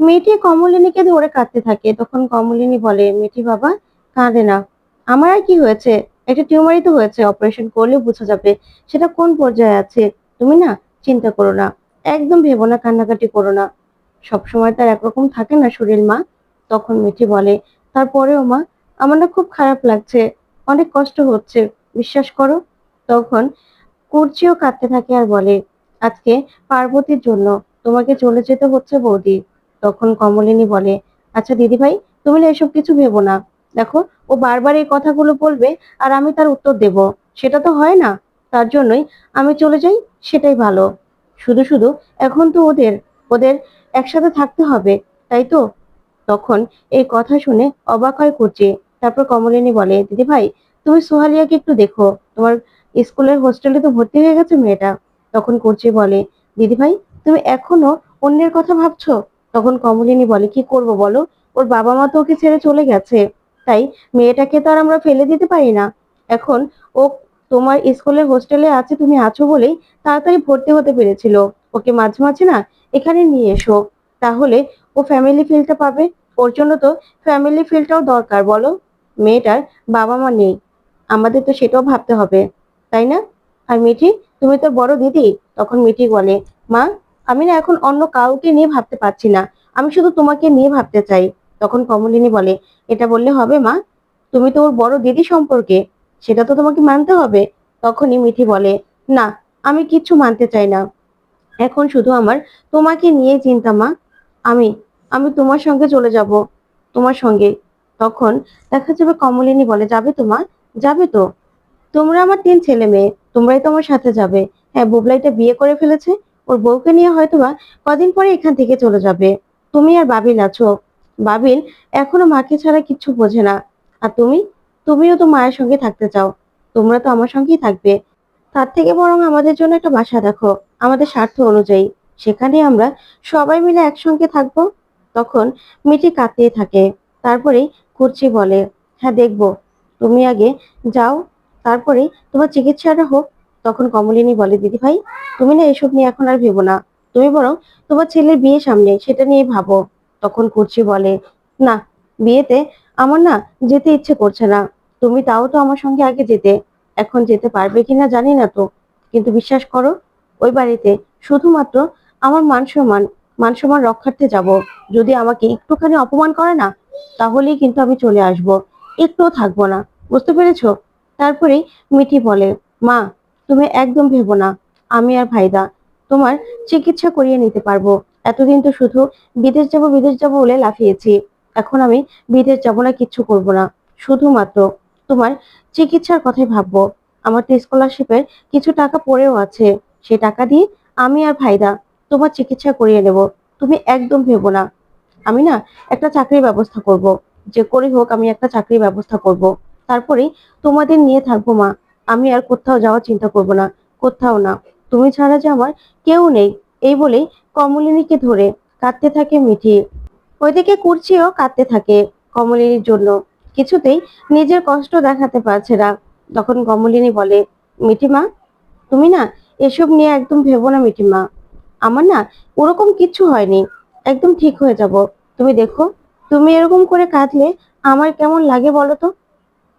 মেয়েটি কমলিনীকে ধরে কাঁদতে থাকে। তখন কমলিনী বলে মেয়েটি বাবা, কাঁদে না। আমার আর কি হয়েছে? একটা টিউমারই তো হয়েছে। অপারেশন করলে বোঝা যাবে সেটা কোন পর্যায়ে আছে। তুমি না চিন্তা করো না। একদম ভেবো না, কান্নাকাটি করো না। সবসময় তার একরকম থাকে না শরীর, মা। তখন মিঠি বলে, তারপরেও, মা, আমার না খুব খারাপ লাগছে। অনেক কষ্ট হচ্ছে। বিশ্বাস করো? তখন কুর্চিও কাঁদতে থাকে আর বলে, আজকে পার্বতীর জন্য তোমাকে চলে যেতে হচ্ছে বৌদি। তখন কমলিনী বলে আচ্ছা দিদি ভাই তুমি না এসব কিছু ভেবো না। দেখো, ও বারবার এই কথাগুলো বলবে আর আমি তার উত্তর দেব। সেটা তো হয় না। তার জন্যই আমি চলে যাই, সেটাই ভালো। শুধু শুধু এখন তো ওদের ওদের একসাথে থাকতে হবে, তাই তো? তখন এই কথা শুনে অবাক হয় করছে তারপর কমলিনী বলে দিদি ভাই তুমি সোহালিয়াকে একটু দেখো। তোমার স্কুলের হোস্টেলে তো ভর্তি হয়ে গেছে মেয়েটা। তখন কুচি বলে দিদি ভাই তুমি এখনও অন্যের কথা ভাবছ? তখন কমলিনী বলে, কি করব বলো? ওর বাবা মা তো ওকে ছেড়ে চলে গেছে। তাই মেয়েটাকে তো আর আমরা ফেলে দিতে পারি না। এখন ও তোমার স্কুলের হোস্টেলে আছে, তুমি আছো বলেই তাড়াতাড়ি ভর্তি হতে পেরেছিল। ওকে মাঝে মাঝে না এখানে নিয়ে এসো। তাহলে ও ফ্যামিলি ফিলটা পাবে। ওর জন্য তো ফ্যামিলি ফিলটাও দরকার, বলো? মেয়েটার বাবা মা নেই। আমাদের তো সেটাও ভাবতে হবে। তাই না? আর মিঠি, তুমি তো বড় দিদি। তখন মিঠি বলে, মা আমি না এখন অন্য কাউকে নিয়ে ভাবতে পারছি না। আমি শুধু তোমাকে নিয়ে ভাবতে চাই। তখন কমলিনী বলে, এটা বললে হবে মা? তুমি তো ওর বড় দিদি সম্পর্কে। সেটা তো তোমাকে মানতে হবে। তখনই মিঠি বলে, না, আমি কিচ্ছু মানতে চাই না। এখন শুধু আমার তোমাকে নিয়ে চিন্তা মা। আমি আমি তোমার সঙ্গে চলে যাব, তোমার সঙ্গে। তখন দেখা যাবে কমলিনী বলে, যাবে তোমার যাবে তো। তোমরা আমার তিন ছেলে মেয়ে, তোমরাই তো আমার সাথে যাবে। হ্যাঁ বুবলাইটা বিয়ে করে ফেলেছে। ওর বউকে নিয়ে হয়তোবা কদিন পরে এখান থেকে চলে যাবে। তুমি আর বাবিল আছো। বাবিল এখনও মাকে ছাড়া কিচ্ছু বোঝে না। আর তুমি? তুমিও তো মায়ের সঙ্গে থাকতে চাও। তোমরা তো আমার সঙ্গেই থাকবে। তার থেকে বরং আমাদের জন্য একটা বাসা দেখো। আমাদের স্বার্থ অনুযায়ী। সেখানে আমরা সবাই মিলে একসঙ্গে থাকব। তখন মিটি কাঁদতেই থাকে। তারপরেই কুর্চি বলে হ্যাঁ দেখব। তুমি আগে যাও। তারপরে তোমার চিকিৎসাটা হোক। তখন কমলিনী বলে, দিদি ভাই, তুমি না এসব নিয়ে এখন আর ভেবো না। তুমি বরং তোমার ছেলের বিয়ে সামনে, সেটা নিয়ে ভাবো। তখন কুর্চি বলে, না, বিয়েতে আমার না যেতে ইচ্ছে করছে না। তুমি তাও তো আমার সঙ্গে আগে যেতে। এখন যেতে পারবে কিনা জানি না তো। কিন্তু বিশ্বাস করো, ওই বাড়িতে শুধুমাত্র আমার মান সম্মান মান সম্মান রক্ষার্থে যাব। যদি আমাকে একটুখানি অপমান করে না, তাহলেই কিন্তু আমি চলে আসব। একটুও থাকব না। বুঝতে পেরেছ? তারপরেই মিঠি বলে, মা তুমি একদম ভেবো না। আমি আর ভাইদা, তোমার চিকিৎসা করিয়ে নিতে পারব। এতদিন তো শুধু বিদেশ যাব বিদেশ যাব বলে লাফিয়েছি। এখন আমি বিদেশ যাব না, কিচ্ছু করব না। শুধুমাত্র তোমার চিকিৎসার কথাই ভাববো। আমার তো স্কলারশিপের কিছু টাকা পড়েও আছে। সে টাকা দিয়ে আমি আর ভাইদা তোমার চিকিৎসা করিয়ে নেব। তুমি একদম ভেবো না। আমি না একটা চাকরির ব্যবস্থা করব। যে করে হোক আমি একটা চাকরির ব্যবস্থা করব। তারপরেই তোমাদের নিয়ে থাকব মা। আমি আর কোথাও যাওয়ার চিন্তা করব না, কোথাও না। তুমি ছাড়া যে আমার কেউ নেই, এই বলেই কমলিনীকে ধরে কাঁদতে থাকে মিঠি। ওইদিকে কুর্চিও কাঁদতে থাকে কমলিনীর জন্য। কিছুতেই নিজের কষ্ট দেখাতে পারছে না। তখন কমলিনী বলে, মিঠিমা, তুমি না এসব নিয়ে একদম ভেবো না মিঠিমা। আমার না ওরকম কিচ্ছু হয়নি, একদম ঠিক হয়ে যাব। তুমি দেখো, তুমি এরকম করে কাঁদলে আমার কেমন লাগে বলো তো?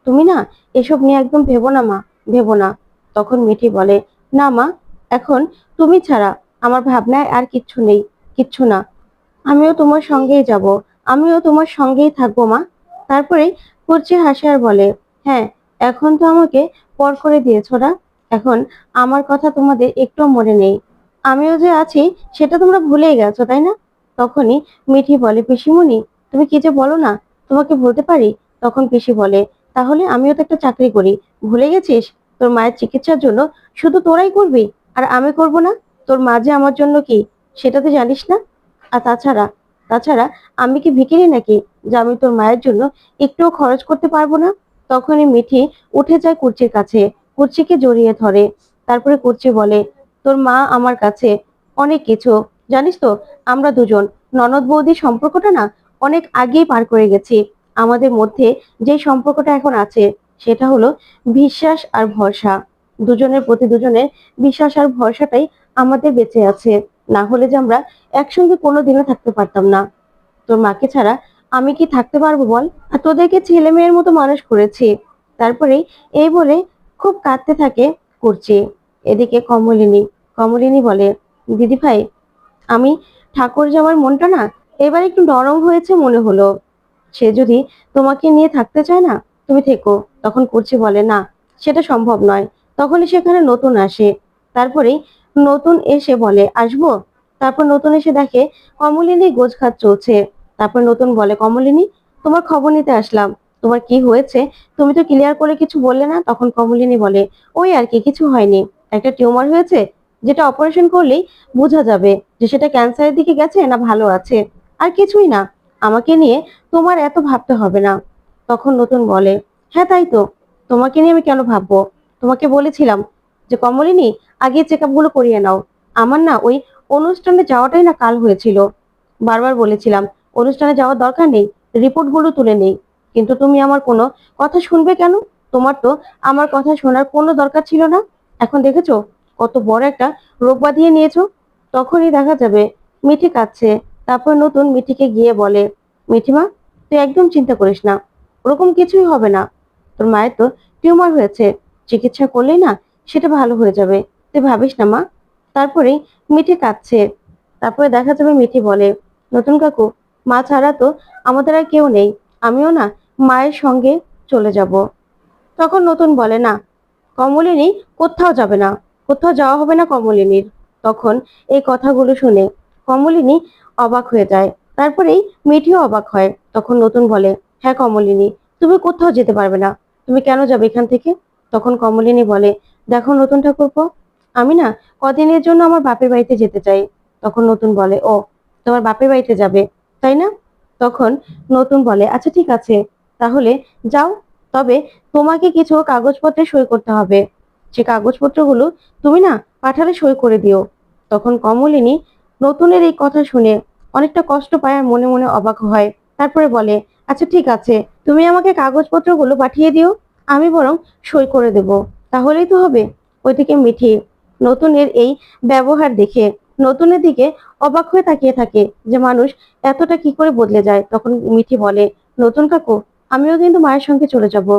তুমি না এসব নিয়ে একদম ভেবো না মা। ভেবো না। তখন মিঠি বলে, না মা, এখন তুমি ছাড়া আমার ভাবনায় আর কিচ্ছু নেই, কিচ্ছু না। আমিও তোমার সঙ্গেই যাব, আমিও তোমার সঙ্গেই থাকব মা। তারপরে কুর্চি হাসে আর বলে হ্যাঁ এখন তো আমাকে পর করে দিয়েছ না। এখন আমার কথা তোমাদের একটু মনে নেই। আমিও যে আছি, সেটা তোমরা ভুলেই গেছো, তাই না? তখনই মিঠি বলে, পিসিমণি, তুমি কি যে বলো না? তোমাকে বলতে পারি? তখন পিসি বলে, তাহলে আমিও তো একটা চাকরি করি ভুলে গেছিস? তোর মায়ের চিকিৎসার জন্য শুধু তোরাই করবি আর আমি করব না? তোর মা যে আমার জন্য কি? সেটা তো জানিস না? আর তাছাড়া তাছাড়া আমি কি ভিকিরি নাকি যে আমি তোর মায়ের জন্য একটুও খরচ করতে পারব না? তখনই মিঠি উঠে যায় কুর্চির কাছে। কুর্চিকে জড়িয়ে ধরে। তারপরে কুর্চি বলে, তোর মা আমার কাছে অনেক কিছু। জানিস তো, আমরা দুজন, ননদ বৌদি সম্পর্কটা না অনেক আগেই পার করে গেছি। আমাদের মধ্যে যে সম্পর্কটা এখন আছে সেটা হলো বিশ্বাস আর ভরসা। দুজনের প্রতি দুজনের বিশ্বাস আর ভরসাটাই আমাদের বেঁচে আছে। না হলে যে আমরা একসঙ্গে কোনোদিনও থাকতে পারতাম না। তোর মাকে ছাড়া আমি কি থাকতে পারব বল? আর তোদেরকে ছেলে মেয়ের মতো মানুষ করেছি। তারপরে এই বলে খুব কাঁদতে থাকে করছি এদিকে কমলিনী কমলিনী বলে, দিদি ভাই, আমি ঠাকুর যাওয়ার মনটা না এবার একটু নরম হয়েছে মনে হলো। সে যদি তোমাকে নিয়ে থাকতে চায় না, তুমি থেকো। তখন করছি বলে, না, সেটা সম্ভব নয়। তখনই সেখানে নতুন আসে। তারপরেই নতুন এসে বলে, আসব? তারপর নতুন এসে দেখে কমলিনী গোছ খাত চলছে। তারপর নতুন বলে, কমলিনী, তোমার খবর নিতে আসলাম। তোমার কি হয়েছে? তুমি তো ক্লিয়ার করে কিছু বললে না? তখন কমলিনী বলে, ওই আর কি, কিছু হয়নি। একটা টিউমার হয়েছে, যেটা অপারেশন করলেই বোঝা যাবে যে সেটা ক্যান্সারের দিকে গেছে না ভালো আছে। আর কিছুই না। আমাকে নিয়ে তোমার এত ভাবতে হবে না। তখন নতুন বলে হ্যাঁ তাই তো। তোমাকে নিয়ে আমি কেন ভাববো? তোমাকে বলেছিলাম যে, কমলিনী, আগে চেকগুলো করিয়ে নাও। আমার না ওই অনুষ্ঠানে যাওয়াটাই না কাল হয়েছিল। বারবার বলেছিলাম, অনুষ্ঠানে যাওয়ার দরকার নেই, রিপোর্টগুলো তুলে নেই। কিন্তু তুমি আমার কোনো কথা শুনবে কেন? তোমার তো আমার কথা শোনার কোনো দরকার ছিল না। এখন দেখেছ, কত বড় একটা রোগ বাঁধিয়ে নিয়েছো? তখনই দেখা যাবে, মিঠি কাঁদছে। তারপর নতুন মিঠিকে গিয়ে বলে, মিঠিমা, তুই একদম চিন্তা করিস না। ওরকম কিছুই হবে না। তোর মায়ের তো টিউমার হয়েছে, চিকিৎসা করলেই না সেটা ভালো হয়ে যাবে। তুই ভাবিস না মা? তারপরেই মিঠি কাঁদছে। তারপরে দেখা যাবে মিঠি বলে, নতুন কাকু, মা ছাড়া তো আমাদের আর কেউ নেই। আমিও না মায়ের সঙ্গে চলে যাব। তখন নতুন বলে, না, কমলিনী কোথাও যাবে না। কোথাও যাওয়া হবে না কমলিনীর। তখন এই কথাগুলো শুনে কমলিনী অবাক হয়ে যায়। তারপরেই মিঠিও অবাক হয়। তখন নতুন বলে হ্যাঁ কমলিনী, তুমি কোথাও যেতে পারবে না। তুমি কেন যাবে এখান থেকে? তখন কমলিনী বলে, দেখো নতুন ঠাকুরপো, আমি না কদিনের জন্য আমার বাপের বাড়িতে যেতে চাই। তখন নতুন বলে, ও, তোমার বাপের বাড়িতে যাবে, তাই না? তখন নতুন বলে আচ্ছা ঠিক আছে, তাহলে যাও, তবে তোমাকে কিছু কাগজপত্রে সই করতে হবে। সে কাগজপত্রগুলো তুমি না পাঠালে সই করে দিও। তখন কমলিনী নতুনের এই কথা শুনে অনেকটা কষ্ট পায় আর মনে মনে অবাক হয়। তারপরে বলে আচ্ছা ঠিক আছে। তুমি আমাকে কাগজপত্রগুলো পাঠিয়ে দিও, আমি বরং সই করে দেব। তাহলেই তো হবে। ওইদিকে মিঠি, নতুনের এই ব্যবহার দেখে নতুনের দিকে অবাক হয়ে তাকিয়ে থাকে যে মানুষ এতটা কি করে বদলে যায়। তখন মিঠি বলে, নতুন কাকু, আমিও কিন্তু মায়ের সঙ্গে চলে যাব।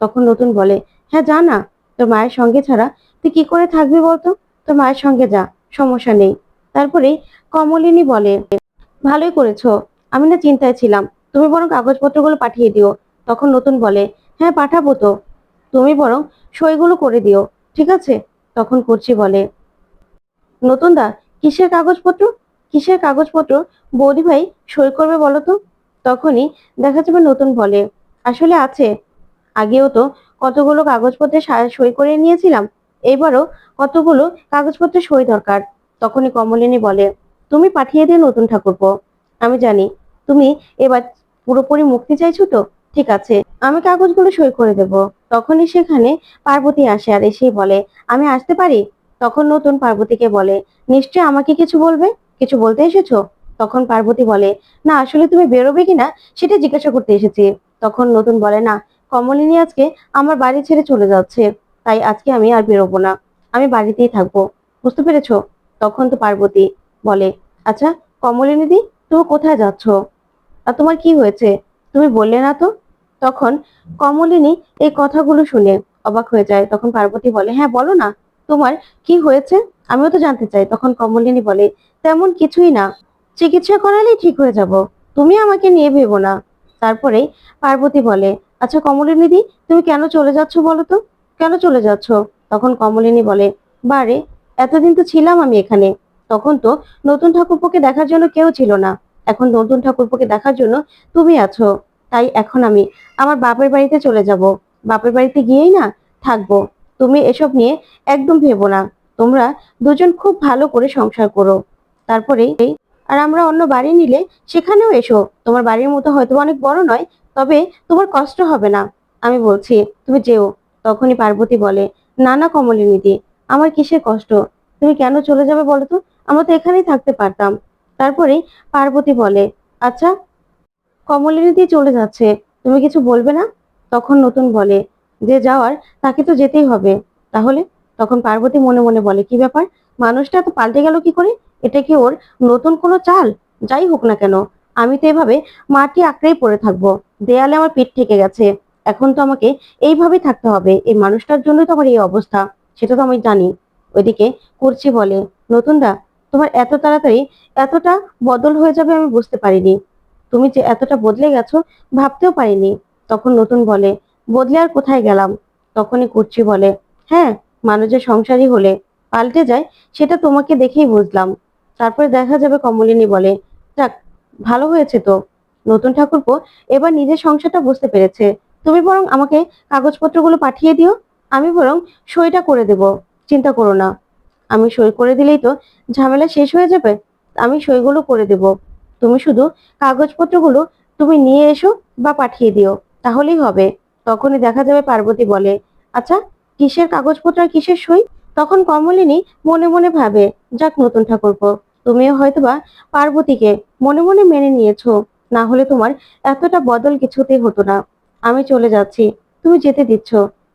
তখন নতুন বলে হ্যাঁ যা না। তোর মায়ের সঙ্গে ছাড়া তুই কি করে থাকবি বলতো? তোর মায়ের সঙ্গে যা, সমস্যা নেই। তারপরে কমলিনী বলে, ভালোই করেছ। আমি না চিন্তায় ছিলাম। তুমি বরং কাগজপত্রগুলো পাঠিয়ে দিও। তখন নতুন বলে হ্যাঁ পাঠাবো তো। তুমি বরং সইগুলো করে দিও, ঠিক আছে? তখন করছি বলে নতুন দা কিসের কাগজপত্র? কিসের কাগজপত্র? বৌদি ভাই সই করবে বলো তো? তখনই দেখা যাবে নতুন বলে, আসলে আছে। আগেও তো কতগুলো কাগজপত্রে সই করে নিয়েছিলাম। এবারও কতগুলো কাগজপত্রে সই দরকার? তখনই কমলিনী বলে, তুমি পাঠিয়ে দিও নতুন ঠাকুরপো। আমি জানি তুমি এবার পুরোপুরি মুক্তি চাইছো তো? ঠিক আছে, আমি কাগজগুলো সই করে দেব। তখনই সেখানে পার্বতী আসে আর এসেই বলে, আমি আসতে পারি? তখন নতুন পার্বতীকে বলে, নিশ্চয় আমাকে কিছু বলবে? কিছু বলতে এসেছ? তখন পার্বতী বলে, না, আসলে তুমি বেরোবে কিনা সেটা জিজ্ঞাসা করতে এসেছি। তখন নতুন বলে, না, কমলিনী আজকে আমার বাড়ি ছেড়ে চলে যাচ্ছে, তাই আজকে আমি আর বেরোবো না। আমি বাড়িতেই থাকব। বুঝতে পেরেছ? তখন তো পার্বতী বলে আচ্ছা কমলিনীদি তুমি কোথায় যাচ্ছ? তোমার কি হয়েছে? তুমি বললে না তো? তখন কমলিনী এই কথাগুলো শুনে অবাক হয়ে যায়। তখন পার্বতী বলে হ্যাঁ বলো না, তোমার কি হয়েছে? আমিও তো জানতে চাই। তখন কমলিনী বলে, তেমন কিছুই না। চিকিৎসা করালেই ঠিক হয়ে যাব। তুমি আমাকে নিয়ে ভেবো না। তারপরে পার্বতী বলে আচ্ছা কমলিনী দি, তুমি কেন চলে যাচ্ছ বলো তো? কেন চলে যাচ্ছ? তখন কমলিনী বলে, বারে, এতদিন তো ছিলাম আমি এখানে। তখন তো নতুন ঠাকুরপোকে দেখার জন্য কেউ ছিল না। এখন নতুন ঠাকুরপোকে দেখার জন্য তুমি আছো। তাই এখন আমি আমার বাপের বাড়িতে চলে যাব। বাপের বাড়িতে গিয়েই না থাকব। তুমি এসব নিয়ে একদম ভেবো না। তোমরা দুজন খুব ভালো করে সংসার করো। তারপরে আর আমরা অন্য বাড়ি নিলে সেখানেও এসো। তোমার বাড়ির মতো হয়তো অনেক বড় নয়, তবে তোমার কষ্ট হবে না। আমি বলছি, তুমি যেও। তখনই পার্বতী বলে, না না আমার কিসের কষ্ট? তুমি কেন চলে যাবে বলো তো? আমরা তো এখানেই থাকতে পারতাম। তারপরে পার্বতী বলে আচ্ছা কমলিনীদি চলে যাচ্ছে, তুমি কিছু বলবে না? তখন নতুন বলে, যে যাওয়ার তাকে তো যেতেই হবে। তাহলে তখন পার্বতী মনে মনে বলে, কি ব্যাপার? মানুষটা তো পাল্টে গেল কি করে? এটা কি ওর নতুন কোনো চাল? যাই হোক না কেন, আমি তো এভাবে মাটি আঁকড়েই পড়ে থাকব। দেয়ালে আমার পিঠ থেকে গেছে। এখন তো আমাকে এইভাবেই থাকতে হবে। এই মানুষটার জন্য তো আমার এই অবস্থা, সেটা তো আমি জানি। ওইদিকে কুর্চি বলে, নতুনদা তোমার এত তাড়াতাড়ি এতটা বদল হয়ে যাবে আমি বুঝতে পারিনি। তুমি যে এতটা বদলে গেছো ভাবতেও পারিনি। তখন নতুন বলে, বদলে আর কোথায় গেলাম? তখনই কুর্চি বলে হ্যাঁ মানুষের সংসারই হলে। পাল্টে যায়, সেটা তোমাকে দেখেই বুঝলাম। তারপরে দেখা যাবে কমলিনী বলে, যাক, ভালো হয়েছে তো। নতুন ঠাকুরপো এবার নিজের সংসারটা বুঝতে পেরেছে। তুমি বরং আমাকে কাগজপত্রগুলো পাঠিয়ে দিও, আমি বরং সইটা করে দেব। চিন্তা করো না। আমি সই করে দিলেই তো ঝামেলা শেষ হয়ে যাবে। আমি সইগুলো করে দেব। তুমি শুধু কাগজপত্রগুলো তুমি নিয়ে এসো বা পাঠিয়ে দিও, তাহলেই হবে। তখনই দেখা যাবে, পার্বতী বলে আচ্ছা কিসের কাগজপত্র আর কিসের সই? তখন কমলিনী মনে মনে ভাবে, যাক, নতুন ঠাকুরপো, তুমিও হয়তোবা পার্বতীকে মনে মনে মেনে নিয়েছো। না হলে তোমার এতটা বদল কিছুতেই হতো না। আমি চলে যাচ্ছি, তুমি যেতে দিচ্ছ।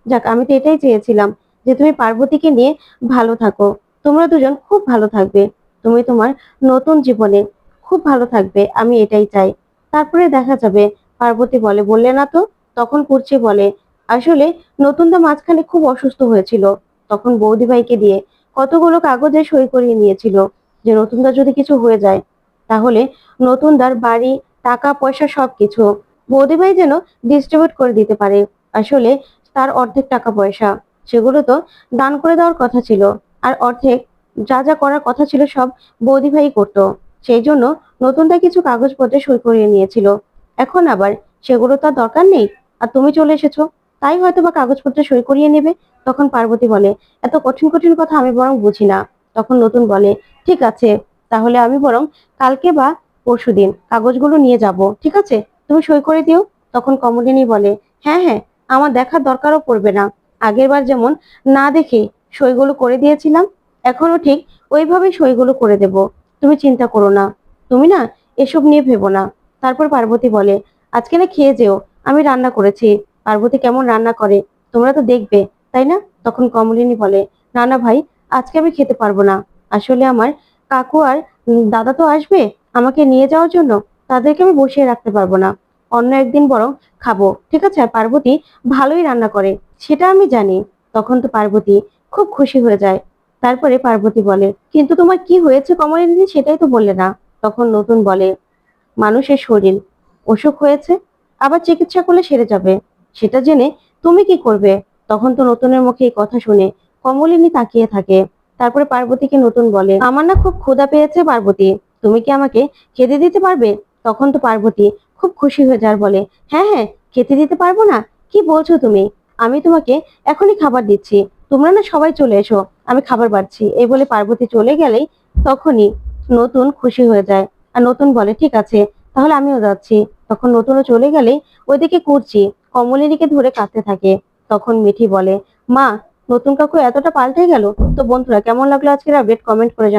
যাক, আমি তো এটাই চেয়েছিলাম যে তুমি পার্বতীকে নিয়ে ভালো থাকো। তোমরা দুজন খুব ভালো থাকবে। তুমি তোমার নতুন জীবনে খুব ভালো থাকবে, আমি এটাই চাই। তারপরে দেখা যাবে, পার্বতী বলে, বললে না তো? তখন কুর্চি বলে, আসলে নতুনদা মাঝখানে খুব অসুস্থ হয়েছিল। তখন বৌদি ভাইকে দিয়ে, কতগুলো কাগজে সই করিয়ে নিয়েছিল যে নতুনদা যদি কিছু হয়ে যায়, তাহলে নতুনদার বাড়ি, টাকা, পয়সা সবকিছু। বৌদি ভাই যেন ডিস্ট্রিবিউট করে দিতে পারে। আসলে তার অর্ধেক টাকা পয়সা। সেগুলো তো দান করে দেওয়ার কথা ছিল। আর অর্ধেক যা যা করার কথা ছিল সব বৌদি ভাই করতো। সেই জন্য নতুনটা কিছু কাগজপত্রে সই করিয়ে নিয়েছিল। এখন আবার সেগুলো তো দরকার নেই। আর তুমি চলে এসেছ। তাই হয়তো বা কাগজপত্রে সই করিয়ে নেবে। তখন পার্বতী বলে, এত কঠিন কঠিন কথা আমি বরং বুঝি না। তখন নতুন বলে, ঠিক আছে, তাহলে আমি বরং কালকে বা পরশুদিন কাগজগুলো নিয়ে যাব। ঠিক আছে? তুমি সই করে দিও। তখন কমলিনী বলে হ্যাঁ হ্যাঁ আমার দেখার দরকারও পড়বে না। আগেরবার যেমন না দেখে সইগুলো করে দিয়েছিলাম এখনও ঠিক ওইভাবেই সইগুলো করে দেব। তুমি চিন্তা করো না। তুমি না এসব নিয়ে ভেবো না। তারপর পার্বতী বলে, আজকে না খেয়ে যেও, আমি রান্না করেছি। পার্বতী কেমন রান্না করে? তোমরা তো দেখবে, তাই না? তখন কমলিনী বলে না না ভাই, আজকে আমি খেতে পারব না। আসলে আমার কাকু আর দাদা তো আসবে আমাকে নিয়ে যাওয়ার জন্য। তাদেরকে আমি বসিয়ে রাখতে পারব না। অন্য একদিন বরং খাব। ঠিক আছে? পার্বতী ভালোই রান্না করে। সেটা আমি জানি। তখন তো পার্বতী খুব খুশি হয়ে যায়। তারপরে পার্বতী বলে, কিন্তু তোমার কি হয়েছে কমলিনী? সেটাই তো বললে না। তখন নতুন বলে, মানুষের শরীর অসুখ হয়েছে, আবার চিকিৎসা করলে সেরে যাবে। সেটা জেনে তুমি কি করবে? তখন তো নতুনের মুখে এই কথা শুনে কমলিনী তাকিয়ে থাকে। তারপরে পার্বতীকে নতুন বলে, আমার না খুব ক্ষুধা পেয়েছে পার্বতী। তুমি কি আমাকে খেতে দিতে পারবে? তখন তো পার্বতী খুব খুশি হয়ে যার বলে হ্যাঁ হ্যাঁ খেতে দিতে পারব না। কি বলছো তুমি? আমি তোমাকে এখনই খাবার দিচ্ছি। তোমরা না সবাই চলে এসো, আমি খাবার বাড়ছি। এই বলে পার্বতী চলে গেলেই তখনই নতুন খুশি হয়ে যায়। আর নতুন বলে, ঠিক আছে, তাহলে আমিও যাচ্ছি। তখন নতুনও চলে গেলেই ওইদিকে কুর্চি কমলিনীকে ধরে কাঁদতে থাকে। তখন মিঠি বলে, মা, নতুন কাকু এতটা পাল্টে গেল? তো বন্ধুরা, কেমন লাগল আজকের আপডেট কমেন্ট করে